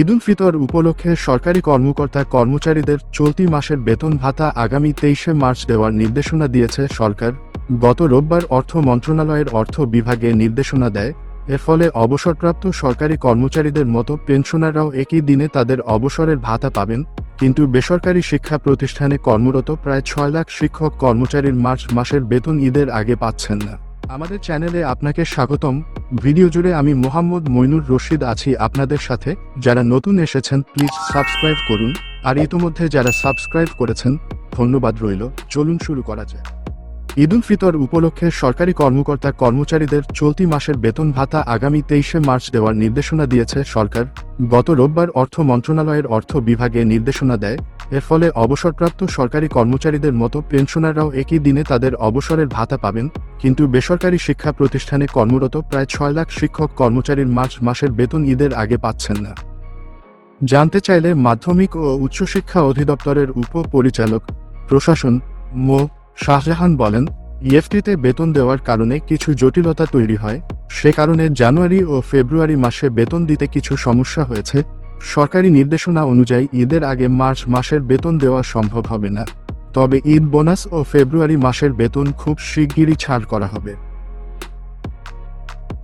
ঈদ উল ফিতর উপলক্ষে সরকারি কর্মকর্তা কর্মচারীদের চলতি মাসের বেতন ভাতা আগামী তেইশে মার্চ দেওয়ার নির্দেশনা দিয়েছে সরকার। গত রোববার অর্থ মন্ত্রণালয়ের অর্থ বিভাগে নির্দেশনা দেয়। এর ফলে অবসরপ্রাপ্ত সরকারি কর্মচারীদের মতো পেনশনাররাও একই দিনে তাদের অবসরের ভাতা পাবেন। কিন্তু বেসরকারি শিক্ষা প্রতিষ্ঠানে কর্মরত প্রায় ছয় লাখ শিক্ষক কর্মচারীর মার্চ মাসের বেতন ঈদের আগে পাচ্ছেন না। আমাদের চ্যানেলে আপনাকে স্বাগতম। ভিডিও জুড়ে আমি মোহাম্মদ মইনুর রশিদ আছি আপনাদের সাথে। যারা নতুন এসেছেন, প্লিজ সাবস্ক্রাইব করুন। আর ইতোমধ্যে যারা সাবস্ক্রাইব করেছেন, ধন্যবাদ রইল। চলুন শুরু করা যায় ঈদ উল ফিতর উপলক্ষে সরকারি কর্মকর্তা কর্মচারীদের চলতি মাসের বেতন ভাতা আগামী তেইশে মার্চ দেওয়ার নির্দেশনা দিয়েছে সরকার। গত রোববার অর্থ মন্ত্রণালয়ের অর্থ বিভাগে নির্দেশনা দেয় এর ফলে অবসরপ্রাপ্ত সরকারি কর্মচারীদের মতো পেনশনাররাও একই দিনে তাদের অবসরের ভাতা পাবেন, কিন্তু বেসরকারি শিক্ষা প্রতিষ্ঠানে কর্মরত প্রায় ছয় লাখ শিক্ষক কর্মচারীর মার্চ মাসের বেতন ঈদের আগে পাচ্ছেন না। জানতে চাইলে মাধ্যমিক ও উচ্চশিক্ষা অধিদপ্তরের উপ পরিচালক প্রশাসন মো. শাহজাহান বলেন, ইএফটিতে বেতন দেওয়ার কারণে কিছু জটিলতা তৈরি হয়, সে কারণে জানুয়ারি ও ফেব্রুয়ারি মাসে বেতন দিতে কিছু সমস্যা হয়েছে সরকারি নির্দেশনা অনুযায়ী ঈদের আগে মার্চ মাসের বেতন দেওয়া সম্ভব হবে না। তবে ঈদ বোনাস ও ফেব্রুয়ারি মাসের বেতন খুব শিগগিরই ছাড় করা হবে।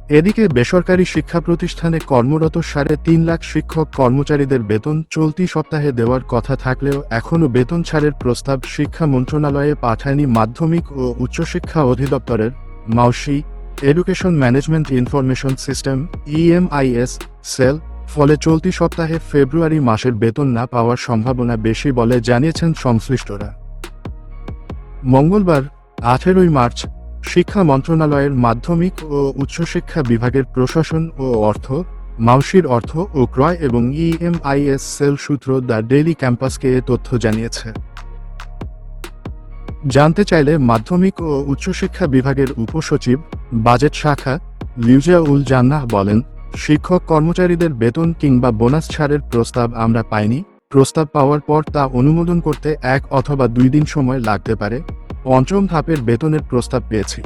এদিকে বেসরকারি শিক্ষা প্রতিষ্ঠানে কর্মরত সাড়ে তিন লাখ শিক্ষক কর্মচারীদের বেতন চলতি সপ্তাহে দেওয়ার কথা থাকলেও এখনও বেতন ছাড়ের প্রস্তাব শিক্ষা মন্ত্রণালয়ে পাঠায়নি মাধ্যমিক ও উচ্চশিক্ষা অধিদপ্তরের মাউসি। Education management information system, EMIS, cell ফলে চলতি সপ্তাহে ফেব্রুয়ারি মাসের বেতন না পাওয়ার সম্ভাবনা বেশি বলে জানিয়েছেন সংশ্লিষ্টরা। মঙ্গলবার, আঠেরোই মার্চ, শিক্ষা মন্ত্রণালয়ের মাধ্যমিক ও উচ্চশিক্ষা বিভাগের প্রশাসন ও অর্থ, মাউসির অর্থ ও ক্রয় এবং ইএমআইএস সেল সূত্র দ্য ডেইলি ক্যাম্পাসকে এ তথ্য জানিয়েছে। জানতে চাইলে মাধ্যমিক ও উচ্চশিক্ষা বিভাগের উপসচিব, বাজেট শাখা লিউজা উল জান্নাহ বলেন শিক্ষক কর্মচারীদের বেতন কিংবা বোনাস ছাড়ের প্রস্তাব আমরা পাইনি। প্রস্তাব পাওয়ার পর তা অনুমোদন করতে এক অথবা দুই দিন সময় লাগতে পারে। পঞ্চম ধাপের বেতনের প্রস্তাব পেয়েছি।